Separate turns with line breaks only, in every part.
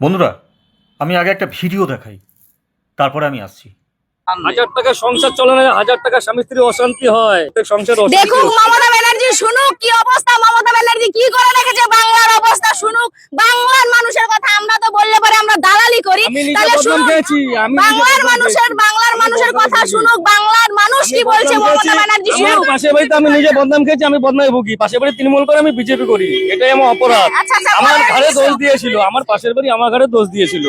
বন্ধুরা আমি আগে একটা ভিডিও দেখাই তারপরে আমি আসছি।
হাজার টাকা সংসার চলে না হাজার টাকা স্বামী স্ত্রী অশান্তি হয় সংসার অশান্তি
শুনুক কি অবস্থা? মমতা ব্যানার্জি কি করে রেখেছে? বাংলার অবস্থা শুনুক। বাংলার মানুষের কথা আমরা তো বললে পরে আমরা দালালি করি। তাহলে বাংলার মানুষের বাংলার মানুষের কথা শুনুক বাংলার মানুষ কি বলছে মমতা ব্যানার্জি? শুনুক।
পাশের বাড়িতে আমি নিজে বদনাম খেয়েছি আমি বদনামে ভুগি। পাশের বাড়ি তৃণমূল করে আমি বিজেপি করি। এটাই আমার অপরাধ।
আচ্ছা, আচ্ছা,
আমার ঘরে দোষ দিয়েছিল আমার পাশের বাড়ি আমার ঘরে দোষ দিয়েছিল।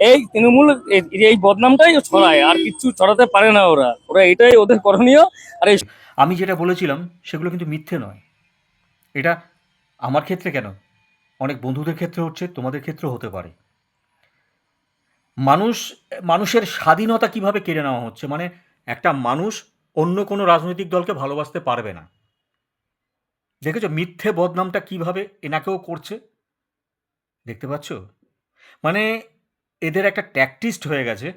এই তৃণমূল এই- বদনামটাই ছড়ায় আর কিচ্ছু ছড়াতে পারে না ওরা। ওরা এটাই ওদের করণীয় আর এই
আমি যেটা বলেছিলাম, সেগুলো কিন্তু মিথ্যে নয়। এটা আমার ক্ষেত্রে কেন? অনেক বন্ধুদের ক্ষেত্রে হচ্ছে, তোমাদের ক্ষেত্রেও হতে পারে। মানুষ, মানুষের স্বাধীনতা কীভাবে কেড়ে নেওয়া হচ্ছে? মানে একটা মানুষ অন্য কোনো রাজনৈতিক দলকে ভালোবাসতে পারবে না। দেখেছ মিথ্যে বদনামটা কীভাবে এনাকেও করছে? দেখতে পাচ্ছ? মানে এদের একটা ট্যাকটিস্ট হয়ে গেছে।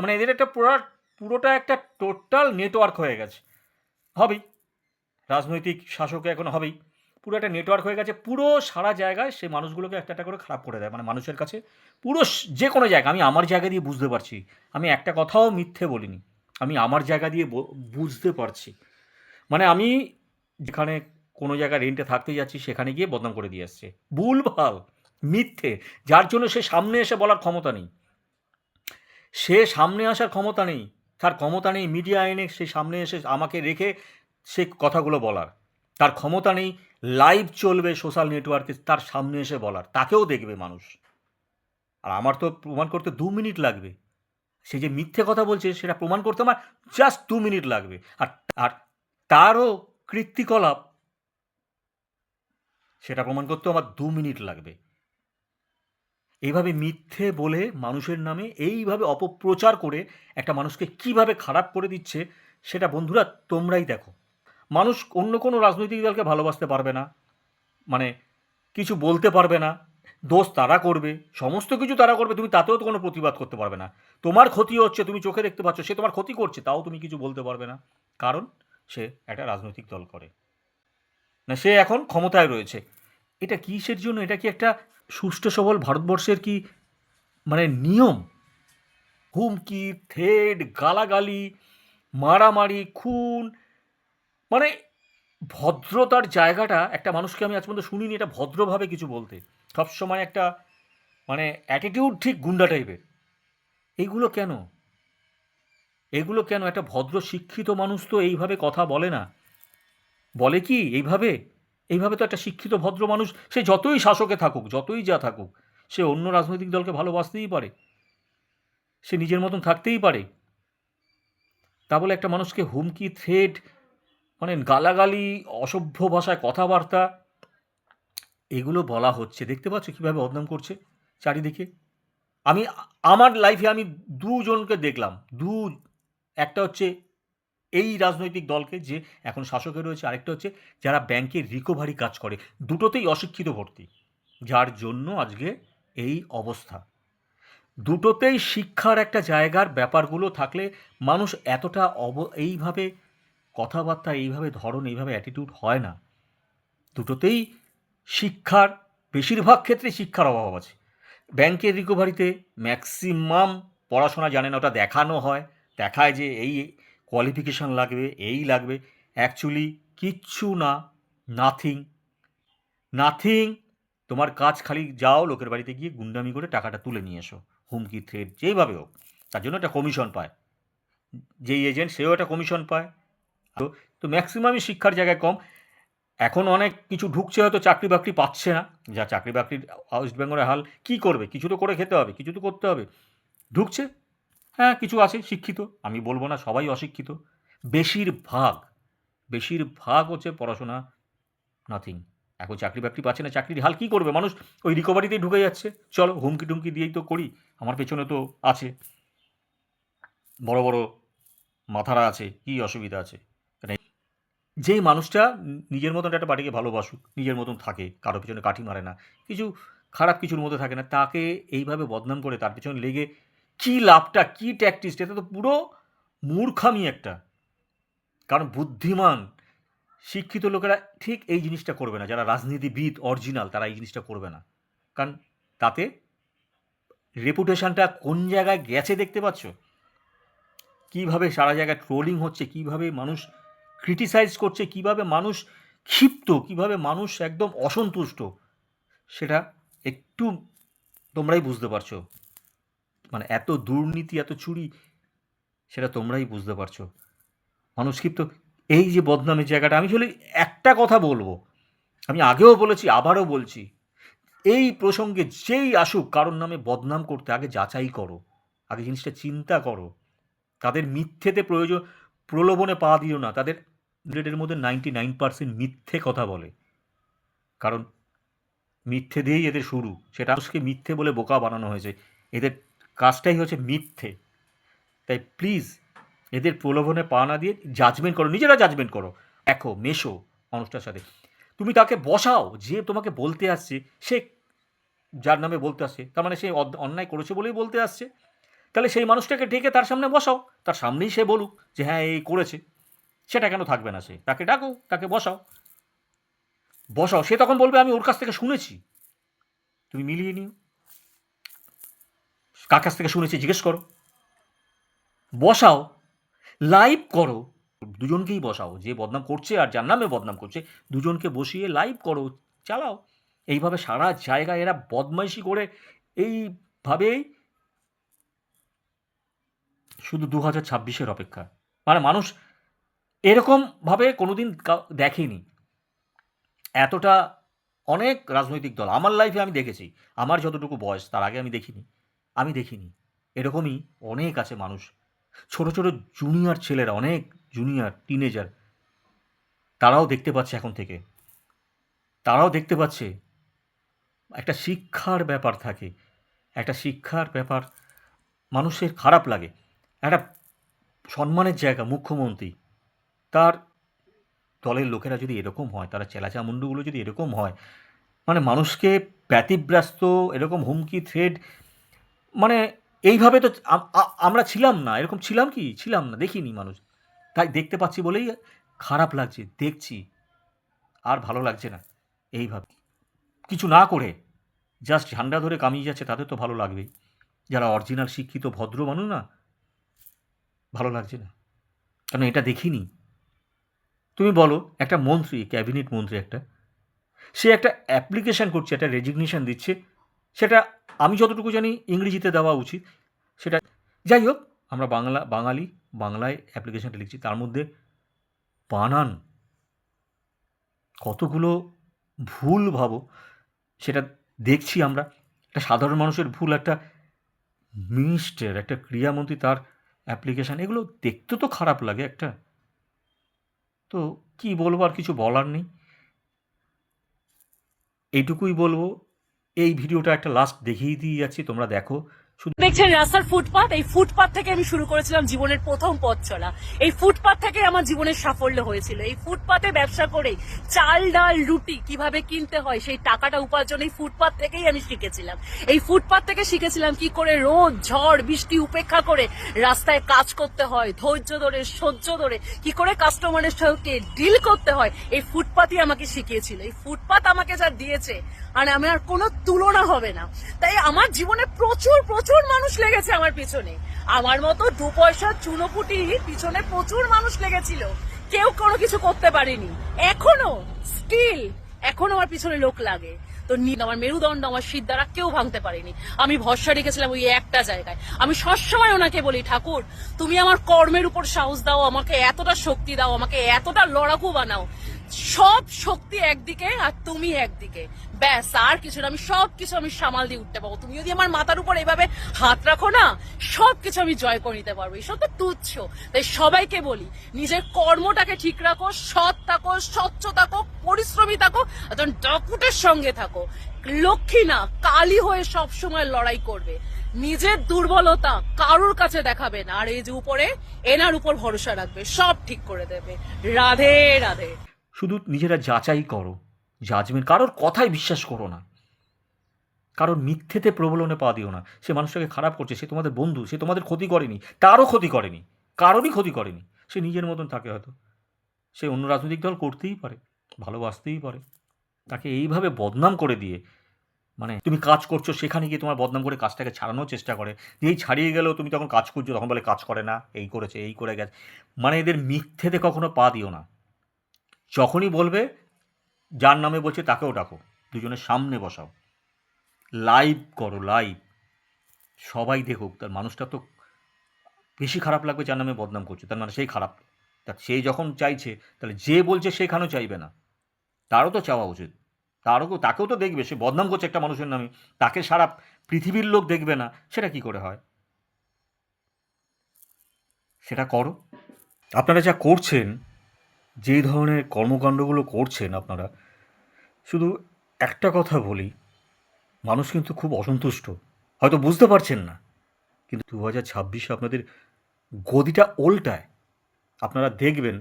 মানে এদের একটা পুরো, পুরোটা একটা টোটাল নেটওয়ার্ক হয়ে গেছে। হবেই। রাজনৈতিক শাসক এখন হবেই। পুরো একটা নেটওয়ার্ক হয়ে গেছে, পুরো সারা জায়গায় সে মানুষগুলোকে একটা একটা করে খারাপ করে দেয় মানে মানুষের কাছে পুরো যে কোনো জায়গা আমি আমার জায়গা দিয়ে বুঝতে পারছি, আমি একটা কথাও মিথ্যে বলিনি, আমি আমার জায়গা দিয়ে বুঝতে পারছি। মানে আমি যেখানে কোনো জায়গায় রেন্টে থাকতে যাচ্ছি, সেখানে গিয়ে বদনাম করে দিয়ে আসছে। ভুলভাল মিথ্যে, যার জন্য সে সামনে এসে বলার ক্ষমতা নেই। সে সামনে আসার ক্ষমতা নেই। তার ক্ষমতা নেই মিডিয়া এনে সে সামনে এসে আমাকে রেখে সে কথাগুলো বলার। তার ক্ষমতা নেই লাইভ চলবে সোশ্যাল নেটওয়ার্কে তার সামনে এসে বলার। তাকেও দেখবে মানুষ। আর আমার তো প্রমাণ করতে দু মিনিট লাগবে। সে যে মিথ্যে কথা বলছে সেটা প্রমাণ করতে আমার জাস্ট দু মিনিট লাগবে। আর আর তারও কৃত্তিকলাপ, সেটা প্রমাণ করতে আমার দু মিনিট লাগবে। এইভাবে মিথ্যে বলে মানুষের নামে এইভাবে অপপ্রচার করে একটা মানুষকে কীভাবে খারাপ করে দিচ্ছে, সেটা বন্ধুরা তোমরাই দেখো। মানুষ অন্য কোনো রাজনৈতিক দলকে ভালোবাসতে পারবে না মানে কিছু বলতে পারবে না, দোষ তারা করবে, সমস্ত কিছু তারা করবে, তুমি তাতেও তো কোনো প্রতিবাদ করতে পারবে না। তোমার ক্ষতি হচ্ছে, তুমি চোখে দেখতে পাচ্ছ, সে তোমার ক্ষতি করছে, তাও তুমি কিছু বলতে পারবে না, কারণ সে একটা রাজনৈতিক দল করে। না, সে এখন ক্ষমতায় রয়েছে। এটা কিসের জন্য? এটা কি একটা সুষ্ঠু সবল ভারতবর্ষের কি মানে নিয়ম? হুমকি থ্রেড গালাগালি, মারামারি, খুন মানে ভদ্রতার জায়গাটা একটা মানুষকে আমি আজ পর্যন্ত শুনিনি, এটা ভদ্রভাবে কিছু বলতে। সবসময় একটা মানে অ্যাটিটিউড ঠিক গুন্ডা টাইপের এইগুলো কেন? এগুলো কেন? একটা ভদ্র শিক্ষিত মানুষ তো এইভাবে কথা বলে না। বলে কি এইভাবে? এইভাবে তো একটা শিক্ষিত ভদ্র মানুষ, সে যতই শাসকে থাকুক, যতই যা থাকুক, সে অন্য রাজনৈতিক দলকে ভালোবাসতেই পারে। সে নিজের মতন থাকতেই পারে। তা বলে একটা মানুষকে হুমকি, থ্রেট মানে গালাগালি, অসভ্য ভাষায় কথাবার্তা, এগুলো বলা হচ্ছে। দেখতে পাচ্ছ কীভাবে বদনাম করছে চারিদিকে? আমি, আমার লাইফে আমি দুজনকে দেখলাম। দু, একটা হচ্ছে এই রাজনৈতিক দলকে যে এখন শাসকে রয়েছে, আরেকটা হচ্ছে যারা ব্যাংকে রিকভারি কাজ করে, দুটোতেই অশিক্ষিত ভর্তি। যার জন্য আজকে এই অবস্থা। দুটোতেই শিক্ষার একটা জায়গার ব্যাপারগুলো থাকলে মানুষ এতটা অব, এইভাবে কথাবার্তা, এইভাবে ধরন, এইভাবে অ্যাটিটিউড হয় না। দুটোতেই শিক্ষার, বেশিরভাগ ক্ষেত্রে শিক্ষার অভাব আছে। ব্যাংকের রিকভারিতে ম্যাক্সিমাম পড়াশোনা জানে না, ওটা দেখানো হয়, দেখায় যে এই কোয়ালিফিকেশান লাগবে, এই লাগবে। অ্যাকচুয়ালি কিচ্ছু না নাথিং নাথিং তোমার কাজ খালি যাও, লোকের বাড়িতে গিয়ে গুন্ডামি করে টাকাটা তুলে নিয়ে এসো। হুমকি থ্রেড যেইভাবে হোক, তার জন্য একটা কমিশন পায়। যেই এজেন্ট সেও একটা কমিশন পায়। তো তো ম্যাক্সিমামই শিক্ষার জায়গায় কম। এখন অনেক কিছু ঢুকছে হয়তো চাকরি বাকরি পাচ্ছে না। যা চাকরি বাকরির ওয়েস্ট বেঙ্গলের হাল, কী করবে? কিছু তো করে খেতে হবে, কিছু তো করতে হবে। ঢুকছে হ্যাঁ কিছু আছে, শিক্ষিত। আমি বলব না সবাই অশিক্ষিত। বেশিরভাগ বেশিরভাগ হচ্ছে পড়াশোনা নাথিং এখন চাকরি বাকরি পাচ্ছে না, চাকরির হাল কী করবে? মানুষ ওই রিকভারিতেই ঢুকে যাচ্ছে। চলো হুমকি টুমকি দিয়েই তো করি। আমার পেছনে তো আছে। বড় বড় মাথারা আছে, কী অসুবিধা আছে? যেই মানুষটা নিজের মতন একটা বাড়িকে ভালোবাসুক, নিজের মতন থাকে, কারও পিছনে কাঠি মারে না, কিছু খারাপ কিছুর মধ্যে থাকে না, তাকে এইভাবে বদনাম করে তার পিছনে লেগে কী লাভটা, কী ট্যাকটিস এটা তো পুরো মূর্খামি একটা। কারণ বুদ্ধিমান, শিক্ষিত লোকেরা ঠিক এই জিনিসটা করবে না। যারা রাজনীতিবিদ অরিজিনাল তারা এই জিনিসটা করবে না। কারণ তাতে রেপুটেশনটা কোন জায়গায় গেছে দেখতে পাচ্ছ? কীভাবে সারা জায়গায় ট্রোলিং হচ্ছে? কীভাবে মানুষ ক্রিটিসাইজ করছে? কীভাবে মানুষ ক্ষিপ্ত? কীভাবে মানুষ একদম অসন্তুষ্ট? সেটা একটু তোমরাই বুঝতে পারছ। মানে এত দুর্নীতি, এত চুরি, সেটা তোমরাই বুঝতে পারছ। মানুষ ক্ষিপ্ত এই যে বদনামের জায়গাটা, আমি আসলে একটা কথা বলব। আমি আগেও বলেছি, আবারও বলছি, এই প্রসঙ্গে যেই আসুক, কারোর নামে বদনাম করতে আগে যাচাই করো। আগে জিনিসটা চিন্তা করো। তাদের মিথ্যেতে প্রয়োজন, প্রলোভনে পা দিও না। তাদের ব্লেডের মধ্যে নাইনটি নাইন পার্সেন্ট মিথ্যে কথা বলে। কারণ মিথ্যে দিয়েই এদের শুরু। সেটা মানুষকে মিথ্যে বলে বোকা বানানো হয়েছে। এদের কাজটাই হচ্ছে মিথ্যে। তাই প্লিজ এদের প্রলোভনে পা না দিয়ে জাজমেন্ট করো, নিজেরা জাজমেন্ট করো। দেখো, মেশো মানুষটার সাথে। তুমি তাকে বসাও, যে তোমাকে বলতে আসছে, সে যার নামে বলতে আসছে, তার মানে সে অন্যায় করেছে বলেই বলতে আসছে। তাহলে সেই মানুষটাকে ডেকে তার সামনে বসাও, তার সামনেই সে বলুক যে হ্যাঁ এই করেছে। সেটা কেন থাকবে না সে? তাকে ডাকো, তাকে বসাও। বসাও, সে তখন বলবে, আমি ওর কাছ থেকে শুনেছি। তুমি মিলিয়ে নিও। কার কাছ থেকে শুনেছি, জিজ্ঞেস করো। বসাও লাইভ করো। দুজনকেই বসাও, যে বদনাম করছে আর যার নামে বদনাম করছে, দুজনকে বসিয়ে লাইভ করো, চালাও। এইভাবে সারা জায়গায় এরা বদমাইশি করে এইভাবেই শুধু দু হাজার ছাব্বিশের অপেক্ষা। মানে মানুষ এরকমভাবে কোনোদিন দেখেনি। এতটা অনেক রাজনৈতিক দল। আমার লাইফে আমি দেখেছি। আমার যতটুকু বয়স, তার আগে আমি দেখিনি। আমি দেখিনি। এরকমই অনেক আছে মানুষ। ছোট ছোট জুনিয়র ছেলেরা, অনেক জুনিয়র টিনেজার তারাও দেখতে পাচ্ছে এখন থেকে। তারাও দেখতে পাচ্ছে একটা শিক্ষার ব্যাপার থাকে। একটা শিক্ষার ব্যাপার মানুষের খারাপ লাগে। একটা সম্মানের জায়গা, মুখ্যমন্ত্রী, তার দলের লোকেরা যদি এরকম হয়, তারা চেলাচা চেলাচামুন্ডুগুলো যদি এরকম হয় মানে মানুষকে ব্যতিব্যস্ত, এরকম হুমকি থ্রেড মানে এইভাবে তো আমরা ছিলাম না, এরকম ছিলাম কি? ছিলাম না, দেখিনি মানুষ। তাই দেখতে পাচ্ছি বলেই খারাপ লাগছে, দেখছি। আর ভালো লাগছে না, এইভাবে। কিছু না করে জাস্ট ঝান্ডা ধরে কামিয়ে যাচ্ছে তাদের তো ভালো লাগবেই। যারা অরিজিনাল শিক্ষিত, ভদ্র মানুষ না, ভালো লাগছে না। কারণ এটা দেখিনি? তুমি বলো, একটা মন্ত্রী ক্যাবিনেট মন্ত্রী একটা, সে একটা অ্যাপ্লিকেশান করছে, একটা রেজিগনেশান দিচ্ছে, সেটা আমি যতটুকু জানি ইংরেজিতে দেওয়া উচিত, সেটা যাই হোক আমরা বাংলা, বাঙালি, বাংলায় অ্যাপ্লিকেশনটা লিখছি, তার মধ্যে বানান। কতগুলো ভুল ভাবো, সেটা দেখছি আমরা। একটা সাধারণ মানুষের ভুল, একটা মিনিস্টার, একটা ক্রীড়ামন্ত্রী তার অ্যাপ্লিকেশান এগুলো দেখতে তো খারাপ লাগে একটা। তো কি বলব, আর কিছু বলার নেই। এইটুকুই বলব এই ভিডিওটা একটা লাস্ট দেখিয়ে দিয়ে যাচ্ছি তোমরা দেখো।
দেখছেন রাস্তার ফুটপাত? এই ফুটপাত থেকে আমি শুরু করেছিলাম জীবনের প্রথম পথ চলা। এই ফুটপাথ থেকে আমার জীবনের সাফল্য হয়েছিল। এই ফুটপাথে ব্যবসা করে চাল, ডাল, রুটি কীভাবে কিনতে হয়, সেই টাকাটা উপার্জন এই ফুটপাত থেকেই আমি শিখেছিলাম। এই ফুটপাথ থেকে শিখেছিলাম কি করে রোদ, ঝড়, বৃষ্টি উপেক্ষা করে রাস্তায় কাজ করতে হয়, ধৈর্য ধরে, সহ্য ধরে, কি করে কাস্টমারের সঙ্গে ডিল করতে হয়, এই ফুটপাথই আমাকে শিখিয়েছিল। এই ফুটপাত আমাকে যা দিয়েছে, আর আমার কোনো তুলনা হবে না। তাই আমার জীবনে প্রচুর প্রচুর মানুষ লেগেছে আমার পিছনে। আমার মতো দু পয়সার চুনোপুটি পিছনে প্রচুর মানুষ লেগেছিল। কেউ কোনো কিছু করতে পারেনি। এখনও স্টিল এখনও আমার পিছনে লোক লাগে। তো আমার মেরুদণ্ড, আমার শীত দ্বারা কেউ ভাঙতে পারেনি। আমি ভরসা রেখেছিলাম ওই একটা জায়গায়। আমি সবসময় ওনাকে বলি, ঠাকুর, তুমি আমার কর্মের উপর সাহস দাও, আমাকে এতটা শক্তি দাও, আমাকে এতটা লড়াকু বানাও। সব শক্তি একদিকে আর তুমি একদিকে। ব্যাস, আর কিছু না, আমি সব কিছু আমি সামাল দিয়ে উঠতে পারব। তুমি যদি আমার মাথার উপর এভাবে হাত রাখো না সব কিছু আমি জয় করে নিতে পারব। এইসব তো তুচ্ছ। তাই সবাইকে বলি, নিজের কর্মটাকে ঠিক রাখো, সৎ থাকো, স্বচ্ছ থাকো, পরিশ্রমী থাকো একজন ডকুটের সঙ্গে থাকো, লক্ষ্মী না, কালী হয়ে সব সময় লড়াই করবে। নিজের দুর্বলতা কারোর কাছে দেখাবে না, আর এই যে উপরে, এনার উপর ভরসা রাখবে, সব ঠিক করে দেবে। রাধে রাধে।
শুধু নিজেরা যাচাই করো। জাজমেন্ট কারোর কথাই বিশ্বাস করো না। কারোর মিথ্যেতে প্রবলনে পা দিও না। সে মানুষটাকে খারাপ করছে, সে তোমাদের বন্ধু, সে তোমাদের ক্ষতি করেনি, তারও ক্ষতি করেনি, কারোরই ক্ষতি করেনি। সে নিজের মতন থাকে হয়তো। সে অন্য রাজনৈতিক দল করতেই পারে, ভালোবাসতেই পারে। তাকে এইভাবে বদনাম করে দিয়ে মানে তুমি কাজ করছ, সেখানে গিয়ে তোমার বদনাম করে কাজটাকে ছাড়ানোর চেষ্টা করে। এই ছাড়িয়ে গেলেও তুমি তখন কাজ করছ তখন বলে কাজ করে না, এই করেছে, এই করে গেছে। মানে এদের মিথ্যেতে কখনো পা দিও না। যখনই বলবে, যার নামে বলছে তাকেও ডাকো, দুজনের সামনে বসাও। লাইভ করো লাইভ সবাই দেখুক, তার মানুষটা তো বেশি খারাপ লাগবে যার নামে বদনাম করছে, তার মানে সেই খারাপ। তা সেই যখন চাইছে, তাহলে যে বলছে সেখানেও চাইবে না। তারও তো চাওয়া উচিত। তারও তো- তাকেও তো দেখবে, সে বদনাম করছে একটা মানুষের নামে। তাকে সারা পৃথিবীর লোক দেখবে না, সেটা কি করে হয়? সেটা করো। আপনারা যা করছেন যেই ধরনের কর্মকাণ্ডগুলো করছেন আপনারা, শুধু একটা কথা বলি, মানুষ কিন্তু খুব অসন্তুষ্ট। হয়তো বুঝতে পারছেন না, কিন্তু দু হাজার ছাব্বিশে আপনাদের গদিটা ওল্টায় আপনারা দেখবেন,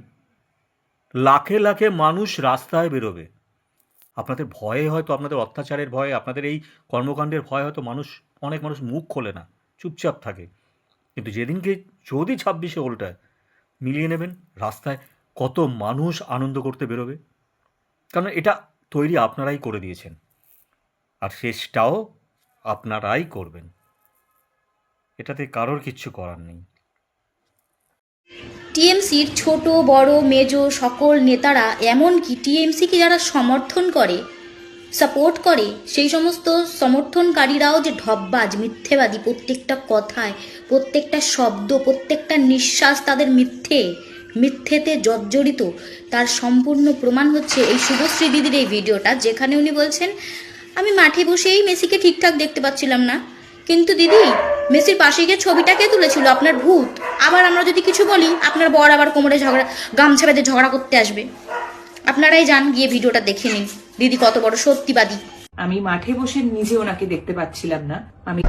লাখে লাখে মানুষ রাস্তায় বেরোবে। আপনাদের ভয়ে হয়তো, আপনাদের অত্যাচারের ভয়ে, আপনাদের এই কর্মকাণ্ডের ভয়ে হয়তো মানুষ, অনেক মানুষ মুখ খোলে না, চুপচাপ থাকে। কিন্তু যেদিনকে যদি ছাব্বিশে ওল্টায় মিলিয়ে নেবেন, রাস্তায় কত মানুষ আনন্দ করতে বেরোবে? কারণ এটা তৈরি আপনারাই করে দিয়েছেন। আর শেষটাও আপনারাই করবেন। এটাতে কারোর কিচ্ছু করার নেই।
টিএমসির ছোট, বড়, মেজ সকল নেতারা এমনকি টিএমসিকে যারা সমর্থন করে, সাপোর্ট করে, সেই সমস্ত সমর্থনকারীরাও যে ঢপবাজ, মিথ্যেবাদী প্রত্যেকটা কথায়, প্রত্যেকটা শব্দ, প্রত্যেকটা নিঃশ্বাস তাদের মিথ্যে। মিথ্যেতে জর্জরিত। তার সম্পূর্ণ প্রমাণ হচ্ছে এই শুভশ্রী দিদির এই ভিডিওটা, যেখানে উনি বলছেন, আমি মাঠে বসেই মেসিকে ঠিকঠাক দেখতে পাচ্ছিলাম না। কিন্তু দিদি, মেসির পাশে গিয়ে ছবিটা কে তুলেছিল? আপনার ভূত। আবার আমরা যদি কিছু বলি, আপনার বর আবার কোমরে ঝগড়া গামছা বেঁধে ঝগড়া করতে আসবে। আপনারাই যান, গিয়ে ভিডিওটা দেখে নিন। দিদি কত বড় সত্যিবাদী।
আমি মাঠে বসে নিজে ওনাকে দেখতে পাচ্ছিলাম না। আমি